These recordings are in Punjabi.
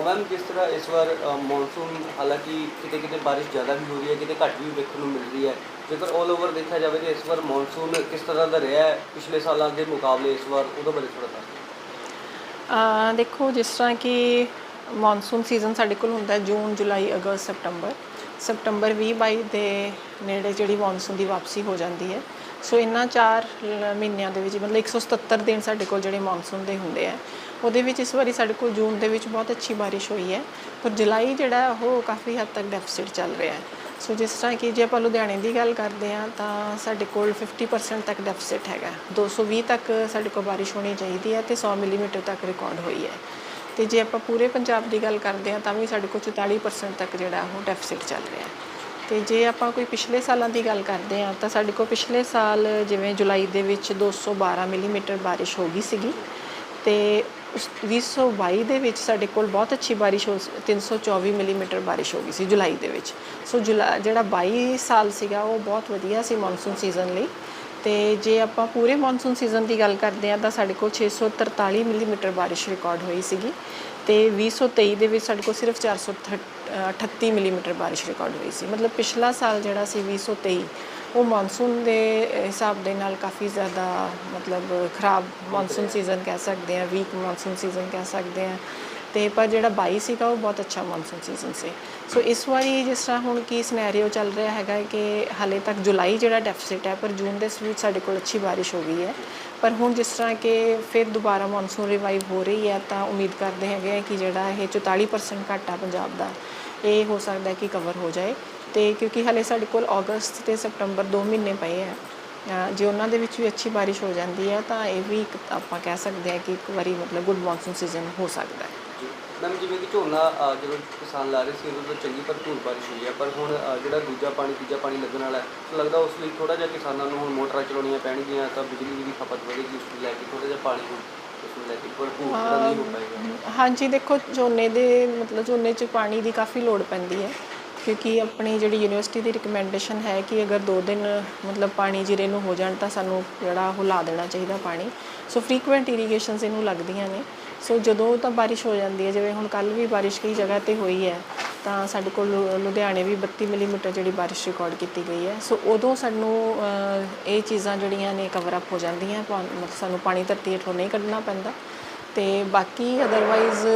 ਮੈਮ ਜਿਸ ਤਰ੍ਹਾਂ ਇਸ ਵਾਰ ਮੌਨਸੂਨ ਹਾਲਾਂਕਿ ਕਿਤੇ ਕਿਤੇ ਬਾਰਿਸ਼ ਜ਼ਿਆਦਾ ਵੀ ਹੋ ਰਹੀ ਹੈ, ਕਿਤੇ ਘੱਟ ਵੀ ਵੇਖਣ ਨੂੰ ਮਿਲ ਰਹੀ ਹੈ। ਜੇਕਰ 올 ਓਵਰ ਦੇਖਿਆ ਜਾਵੇ ਤਾਂ ਇਸ ਵਾਰ ਮੌਨਸੂਨ ਕਿਸ ਤਰ੍ਹਾਂ ਦਾ ਰਿਹਾ ਹੈ ਪਿਛਲੇ ਸਾਲਾਂ ਦੇ ਮੁਕਾਬਲੇ ਇਸ ਵਾਰ, ਉਹਦੇ ਬਾਰੇ ਥੋੜਾ ਦੱਸੋ ਦੇਖੋ, ਜਿਸ ਤਰ੍ਹਾਂ ਕਿ ਮੌਨਸੂਨ ਸੀਜ਼ਨ ਸਾਡੇ ਕੋਲ ਹੁੰਦਾ ਹੈ ਜੂਨ, ਜੁਲਾਈ, ਅਗਸਤ, ਸਪਟੰਬਰ। ਸਪਟੰਬਰ 20 22 ਦੇ ਨੇੜੇ ਜਿਹੜੀ ਮੌਨਸੂਨ ਦੀ ਵਾਪਸੀ ਹੋ ਜਾਂਦੀ ਹੈ। ਸੋ ਇਹਨਾਂ 4 ਮਹੀਨਿਆਂ ਦੇ ਵਿੱਚ ਮਤਲਬ 177 ਦਿਨ ਸਾਡੇ ਕੋਲ ਜਿਹੜੇ ਮੌਨਸੂਨ ਦੇ ਹੁੰਦੇ ਆ ਉਹਦੇ ਵਿੱਚ ਇਸ ਵਾਰੀ ਸਾਡੇ ਕੋਲ ਜੂਨ ਦੇ ਵਿੱਚ ਬਹੁਤ ਅੱਛੀ ਬਾਰਿਸ਼ ਹੋਈ ਹੈ, ਪਰ ਜੁਲਾਈ ਜਿਹੜਾ ਉਹ ਕਾਫੀ ਹੱਦ ਤੱਕ ਡੈਫਿਸਿਟ ਚੱਲ ਰਿਹਾ ਹੈ। ਸੋ ਜਿਸ ਤਰ੍ਹਾਂ ਕਿ ਜੇ ਆਪਾਂ ਲੁਧਿਆਣੇ ਦੀ ਗੱਲ ਕਰਦੇ ਹਾਂ, ਤਾਂ ਸਾਡੇ ਕੋਲ 50% ਤੱਕ ਡੈਫਿਸਿਟ ਹੈਗਾ 220 ਤੱਕ ਸਾਡੇ ਕੋਲ ਬਾਰਿਸ਼ ਹੋਣੀ ਚਾਹੀਦੀ ਹੈ ਤੇ 100 ਮਿਲੀਮੀਟਰ ਤੱਕ ਰਿਕਾਰਡ ਹੋਈ ਹੈ। ਤੇ ਜੇ ਆਪਾਂ ਪੂਰੇ ਪੰਜਾਬ ਦੀ ਗੱਲ ਕਰਦੇ ਹਾਂ, ਤਾਂ ਵੀ ਸਾਡੇ ਕੋਲ 44% ਤੱਕ ਜਿਹੜਾ ਉਹ ਡੈਫਿਸਿਟ ਚੱਲ ਰਿਹਾ ਹੈ। ਤੇ ਜੇ ਆਪਾਂ ਕੋਈ ਪਿਛਲੇ ਸਾਲਾਂ ਦੀ ਗੱਲ ਕਰਦੇ ਹਾਂ, ਤਾਂ ਸਾਡੇ ਕੋਲ ਪਿਛਲੇ ਸਾਲ ਜਿਵੇਂ ਜੁਲਾਈ ਦੇ ਵਿੱਚ 212 ਮਿਲੀਮੀਟਰ ਬਾਰਿਸ਼ ਹੋ ਗਈ ਸੀਗੀ ਤੇ ਉਸ 2022 ਦੇ ਵਿੱਚ ਸਾਡੇ ਕੋਲ ਬਹੁਤ ਅੱਛੀ ਬਾਰਿਸ਼ ਹੋ 324 ਮਿਲੀਮੀਟਰ ਬਾਰਿਸ਼ ਹੋ ਗਈ ਸੀ ਜੁਲਾਈ ਦੇ ਵਿੱਚ। ਸੋ ਜੁਲਾ, ਜਿਹੜਾ 22 ਸਾਲ ਸੀਗਾ, ਉਹ ਬਹੁਤ ਵਧੀਆ ਸੀ ਮੌਨਸੂਨ ਸੀਜ਼ਨ ਲਈ। ਤੇ ਜੇ ਆਪਾਂ ਪੂਰੇ ਮੌਨਸੂਨ ਸੀਜ਼ਨ ਦੀ ਗੱਲ ਕਰਦੇ ਹਾਂ, ਤਾਂ ਸਾਡੇ ਕੋਲ 643 ਮਿਲੀਮੀਟਰ ਬਾਰਿਸ਼ ਰਿਕਾਰਡ ਹੋਈ ਸੀਗੀ। ਤੇ 2023 ਦੇ ਵਿੱਚ ਸਾਡੇ ਕੋਲ ਸਿਰਫ 438 ਮਿਲੀਮੀਟਰ ਬਾਰਿਸ਼ ਰਿਕਾਰਡ ਹੋਈ ਸੀ। ਮਤਲਬ ਪਿਛਲਾ ਸਾਲ ਜਿਹੜਾ ਸੀ 2023 ਉਹ ਮੌਨਸੂਨ ਦੇ ਹਿਸਾਬ ਦੇ ਨਾਲ ਕਾਫੀ ਜ਼ਿਆਦਾ, ਮਤਲਬ, ਖਰਾਬ ਮੌਨਸੂਨ ਸੀਜ਼ਨ ਕਹਿ ਸਕਦੇ ਆ ਵੀਕ ਮੌਨਸੂਨ ਸੀਜ਼ਨ ਕਹਿ ਸਕਦੇ ਆ ਤੇ ਪਰ ਜਿਹੜਾ 22 ਸੀਗਾ, ਉਹ ਬਹੁਤ ਅੱਛਾ ਮੌਨਸੂਨ ਸੀਜ਼ਨ ਸੀ। ਸੋ ਇਸ ਵਾਰੀ ਜਿਸ ਤਰ੍ਹਾਂ ਹੁਣ ਕੀ ਸਿਨੈਰੀਓ ਚੱਲ ਰਿਹਾ ਹੈਗਾ ਕਿ ਹਾਲੇ ਤੱਕ ਜੁਲਾਈ ਜਿਹੜਾ ਡੈਫਿਸਿਟ ਹੈ, ਪਰ ਜੂਨ ਦੇ ਵਿੱਚ ਸਾਡੇ ਕੋਲ ਅੱਛੀ ਬਾਰਿਸ਼ ਹੋ ਗਈ ਹੈ। ਪਰ ਹੁਣ ਜਿਸ ਤਰ੍ਹਾਂ ਕਿ ਫਿਰ ਦੁਬਾਰਾ ਮੌਨਸੂਨ ਰਿਵਾਈਵ ਹੋ ਰਹੀ ਹੈ, ਤਾਂ ਉਮੀਦ ਕਰਦੇ ਹੈਗੇ ਆ ਕਿ ਜਿਹੜਾ ਇਹ 44% ਘੱਟ ਆ ਪੰਜਾਬ ਦਾ, ਇਹ ਹੋ ਸਕਦਾ ਕਿ ਕਵਰ ਹੋ ਜਾਏ। ਤੇ ਕਿਉਂਕਿ ਹਾਲੇ ਸਾਡੇ ਕੋਲ ਅਗਸਤ ਤੇ ਸਪਟੰਬਰ 2 ਮਹੀਨੇ ਪਏ ਆ। ਜੇ ਉਹਨਾਂ ਦੇ ਵਿੱਚ ਵੀ ਅੱਛੀ ਬਾਰਿਸ਼ ਹੋ ਜਾਂਦੀ ਹੈ ਤਾਂ ਇਹ ਵੀ ਇੱਕ ਆਪਾਂ ਕਹਿ ਸਕਦੇ ਹਾਂ ਕਿ ਇੱਕ ਵਾਰੀ ਮਤਲਬ ਗੁੱਡ ਮੌਨਸੂਨ ਸੀਜ਼ਨ ਹੋ ਸਕਦਾ ਹੈ। ਮੈਮ ਜਿਵੇਂ ਕਿ ਝੋਨਾ ਜਦੋਂ ਕਿਸਾਨ ਲਾ ਰਹੇ ਸੀ ਉਦੋਂ ਤਾਂ ਚੰਗੀ ਭਰਪੂਰ ਬਾਰਿਸ਼ ਹੋਈ ਹੈ ਪਰ ਹੁਣ ਜਿਹੜਾ ਦੂਜਾ ਪਾਣੀ ਤੀਜਾ ਪਾਣੀ ਲੱਗਣ ਵਾਲਾ ਹੈ ਲੱਗਦਾ ਉਸ ਲਈ ਥੋੜਾ ਜਿਹਾ ਕਿਸਾਨਾਂ ਨੂੰ ਹੁਣ ਮੋਟਰਾਂ ਚਲਾਉਣੀਆਂ ਪੈਣਗੀਆਂ ਤਾਂ ਬਿਜਲੀ ਦੀ ਖਪਤ ਵਧੇਗੀ ਉਸ ਨੂੰ ਲੈ ਕੇ ਥੋੜਾ ਜਿਹਾ ਪਾਣੀ ਨੂੰ ਹਾਂਜੀ ਦੇਖੋ ਝੋਨੇ ਦੇ ਮਤਲਬ ਝੋਨੇ 'ਚ ਪਾਣੀ ਦੀ ਕਾਫੀ ਲੋੜ ਪੈਂਦੀ ਹੈ। ਕਿਉਂਕਿ ਆਪਣੀ ਜਿਹੜੀ ਯੂਨੀਵਰਸਿਟੀ ਦੀ ਰਿਕਮੈਂਡੇਸ਼ਨ ਹੈ ਕਿ ਅਗਰ 2 ਦਿਨ, ਮਤਲਬ ਪਾਣੀ ਜੀਰੇ ਨੂੰ ਹੋ ਜਾਣ ਤਾਂ ਸਾਨੂੰ ਜਿਹੜਾ ਉਹ ਲਾ ਦੇਣਾ ਚਾਹੀਦਾ ਪਾਣੀ। ਸੋ ਫ੍ਰੀਕੁਐਂਟ ਇਰੀਗੇਸ਼ਨਸ ਇਹਨੂੰ ਲੱਗਦੀਆਂ ਨੇ। ਸੋ ਜਦੋਂ ਤਾਂ ਬਾਰਿਸ਼ ਹੋ ਜਾਂਦੀ ਹੈ, ਜਿਵੇਂ ਹੁਣ ਕੱਲ ਵੀ ਬਾਰਿਸ਼ ਕਈ ਜਗ੍ਹਾ ਤੇ ਹੋਈ ਹੈ, ਤਾਂ ਸਾਡੇ ਕੋਲ ਲੁ- ਲੁਧਿਆਣੇ ਵੀ 32 ਮਿਲੀਮੀਟਰ ਜਿਹੜੀ ਬਾਰਿਸ਼ ਰਿਕਾਰਡ ਕੀਤੀ ਗਈ ਹੈ। ਸੋ ਉਦੋਂ ਸਾਨੂੰ ਇਹ ਚੀਜ਼ਾਂ ਜਿਹੜੀਆਂ ਨੇ ਕਵਰ ਅਪ ਹੋ ਜਾਂਦੀਆਂ, ਪਾ- ਮਤਲਬ ਸਾਨੂੰ ਪਾਣੀ ਧਰਤੀ ਹੇਠੋਂ ਨਹੀਂ ਕੱਢਣਾ ਪੈਂਦਾ। ਤੇ ਬਾਕੀ ਅਦਰਵਾਈਜ਼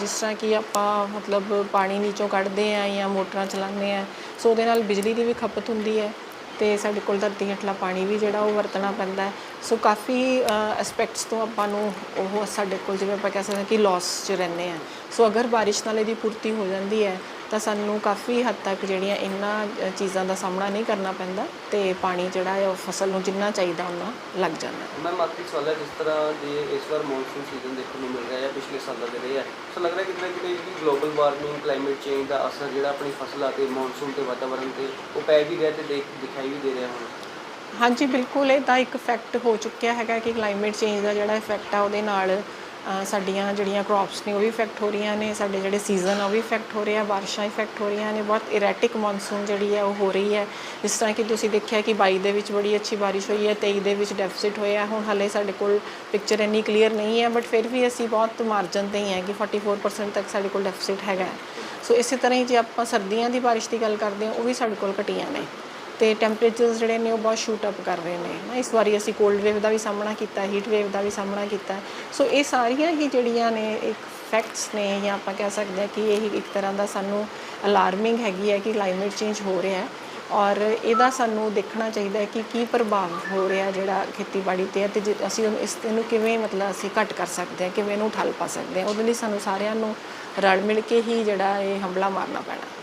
ਜਿਸ ਤਰ੍ਹਾਂ ਕਿ ਆਪਾਂ ਮਤਲਬ ਪਾਣੀ ਨੀਚੋਂ ਕੱਢਦੇ ਆ ਜਾਂ ਮੋਟਰਾਂ ਚਲਾਉਂਦੇ ਆ ਸੋ ਉਹਦੇ ਨਾਲ ਬਿਜਲੀ ਦੀ ਵੀ ਖਪਤ ਹੁੰਦੀ ਹੈ ਤੇ ਸਾਡੇ ਕੋਲ ਧਰਤੀ ਹੇਠਲਾ ਪਾਣੀ ਵੀ ਜਿਹੜਾ ਉਹ ਵਰਤਣਾ ਪੈਂਦਾ ਹੈ। ਸੋ ਕਾਫੀ ਐਸਪੈਕਟਸ ਤੋਂ ਆਪਾਂ ਨੂੰ ਉਹ ਸਾਡੇ ਕੋਲ ਜਿਵੇਂ ਆਪਾਂ ਕਹਿ ਸਕਦੇ ਹਾਂ ਕਿ ਲਾਸ 'ਚ ਰਹਿੰਦੇ ਆ ਸੋ ਅਗਰ ਬਾਰਿਸ਼ ਨਾਲ ਇਹਦੀ ਪੂਰਤੀ ਹੋ ਜਾਂਦੀ ਹੈ ਤਾਂ ਸਾਨੂੰ ਕਾਫੀ ਹੱਦ ਤੱਕ ਜਿਹੜੀਆਂ ਇਹਨਾਂ ਚੀਜ਼ਾਂ ਦਾ ਸਾਹਮਣਾ ਨਹੀਂ ਕਰਨਾ ਪੈਂਦਾ ਤੇ ਪਾਣੀ ਜਿਹੜਾ ਹੈ ਉਹ ਫਸਲ ਨੂੰ ਜਿੰਨਾ ਚਾਹੀਦਾ ਉਹਨਾਂ ਲੱਗ ਜਾਂਦਾ। ਹੈ ਮੈਮ ਆਖਰੀ ਸਵਾਲ ਹੈ ਜਿਸ ਤਰ੍ਹਾਂ ਦੇ ਇਸ ਵਾਰ ਮੌਨਸੂਨ ਸੀਜ਼ਨ ਦੇਖਣ ਨੂੰ ਮਿਲ ਰਿਹਾ ਹੈ ਪਿਛਲੇ ਸਾਲਾਂ ਦੇ ਰਹੇ ਹੈ ਸੋ ਲੱਗ ਰਿਹਾ ਕਿਤੇ ਕਿਤੇ ਜਿਹੜੀ ਗਲੋਬਲ ਵਾਰਮਿੰਗ ਕਲਾਈਮੇਟ ਚੇਂਜ ਦਾ ਅਸਰ ਜਿਹੜਾ ਆਪਣੀ ਫਸਲਾਂ ਤੇ ਮੌਨਸੂਨ ਤੇ ਵਾਤਾਵਰਣ ਤੇ ਉਹ ਪੈ ਵੀ ਰਿਹਾ ਤੇ ਦੇਖ ਦਿਖਾਈ ਵੀ ਦੇ ਰਿਹਾ ਹੁਣ। ਹਾਂਜੀ ਬਿਲਕੁਲ ਇਹ ਤਾਂ ਇੱਕ ਇਫੈਕਟ ਹੋ ਚੁੱਕਿਆ ਹੈਗਾ ਕਿ ਕਲਾਈਮੇਟ ਚੇਂਜ ਦਾ ਜਿਹੜਾ ਇਫੈਕਟ ਆ ਉਹਦੇ ਨਾਲ ਸਾਡੀਆਂ ਜਿਹੜੀਆਂ ਕ੍ਰੌਪਸ ਨੇ ਉਹ ਵੀ ਇਫੈਕਟ ਹੋ ਰਹੀਆਂ ਨੇ, ਸਾਡੇ ਜਿਹੜੇ ਸੀਜ਼ਨ ਆ ਉਹ ਵੀ ਇਫੈਕਟ ਹੋ ਰਿਹਾ ਬਾਰਿਸ਼ਾਂ ਇਫੈਕਟ ਹੋ ਰਹੀਆਂ ਨੇ, ਬਹੁਤ ਇਰੈਟਿਕ ਮੌਨਸੂਨ ਜਿਹੜੀ ਹੈ ਉਹ ਹੋ ਰਹੀ ਹੈ। ਜਿਸ ਤਰ੍ਹਾਂ ਕਿ ਤੁਸੀਂ ਦੇਖਿਆ ਕਿ 22 ਦੇ ਵਿੱਚ ਬੜੀ ਅੱਛੀ ਬਾਰਿਸ਼ ਹੋਈ ਹੈ 23 ਦੇ ਵਿੱਚ ਡੈਫਿਸਿਟ ਹੋਇਆ ਹੁਣ ਹਾਲੇ ਸਾਡੇ ਕੋਲ ਪਿਕਚਰ ਇੰਨੀ ਕਲੀਅਰ ਨਹੀਂ ਹੈ ਬਟ ਫਿਰ ਵੀ ਅਸੀਂ ਬਹੁਤ ਮਾਰਜਨ ਤੇ ਹੀ ਹੈ ਕਿ 44% ਤੱਕ ਸਾਡੇ ਕੋਲ ਡੈਫਿਸਿਟ ਹੈਗਾ ਸੋ ਇਸੇ ਤਰ੍ਹਾਂ ਹੀ ਜੇ ਆਪਾਂ ਸਰਦੀਆਂ ਦੀ ਬਾਰਿਸ਼ ਦੀ ਗੱਲ ਕਰਦੇ ਹਾਂ, ਉਹ ਵੀ ਸਾਡੇ ਕੋਲ ਘਟੀਆਂ ਨੇ। ਤੇ ਟੈਂਪਰੇਚਰਸ ਜਿਹੜੇ ਨੇ ਉਹ ਬਹੁਤ ਸ਼ੂਟ ਅਪ ਕਰ ਰਹੇ ਨੇ। ਨਾ, ਇਸ ਵਾਰੀ ਅਸੀਂ ਕੋਲਡ ਵੇਵ ਦਾ ਵੀ ਸਾਹਮਣਾ ਕੀਤਾ ਹੀਟ ਵੇਵ ਦਾ ਵੀ ਸਾਹਮਣਾ ਕੀਤਾ। ਸੋ ਇਹ ਸਾਰੀਆਂ ਹੀ ਜਿਹੜੀਆਂ ਨੇ ਇੱਕ ਫੈਕਟਸ ਨੇ ਜਾਂ ਆਪਾਂ ਕਹਿ ਸਕਦੇ ਹਾਂ ਕਿ ਇਹ ਇੱਕ ਤਰ੍ਹਾਂ ਦਾ ਸਾਨੂੰ ਅਲਾਰਮਿੰਗ ਹੈਗੀ ਹੈ ਕਿ ਕਲਾਈਮੇਟ ਚੇਂਜ ਹੋ ਰਿਹਾ ਹੈ। ਔਰ ਇਹਦਾ ਸਾਨੂੰ ਦੇਖਣਾ ਚਾਹੀਦਾ ਹੈ ਕਿ ਕੀ ਪ੍ਰਭਾਵ ਹੋ ਰਿਹਾ ਜਿਹੜਾ ਖੇਤੀਬਾੜੀ ਤੇ ਹੈ ਤੇ ਜੇ ਅਸੀਂ ਉਹਨੂੰ- ਇਸ, ਇਹਨੂੰ ਕਿਵੇਂ ਮਤਲਬ ਅਸੀਂ ਘੱਟ ਕਰ ਸਕਦੇ ਹਾਂ, ਕਿਵੇਂ ਇਹਨੂੰ ਠੱਲ ਪਾ ਸਕਦੇ ਹਾਂ, ਉਹਦੇ ਲਈ ਸਾਨੂੰ ਸਾਰਿਆਂ ਨੂੰ ਰਲ ਮਿਲ ਕੇ ਹੀ ਜਿਹੜਾ ਇਹ ਹਮਲਾ ਮਾਰਨਾ ਪੈਣਾ।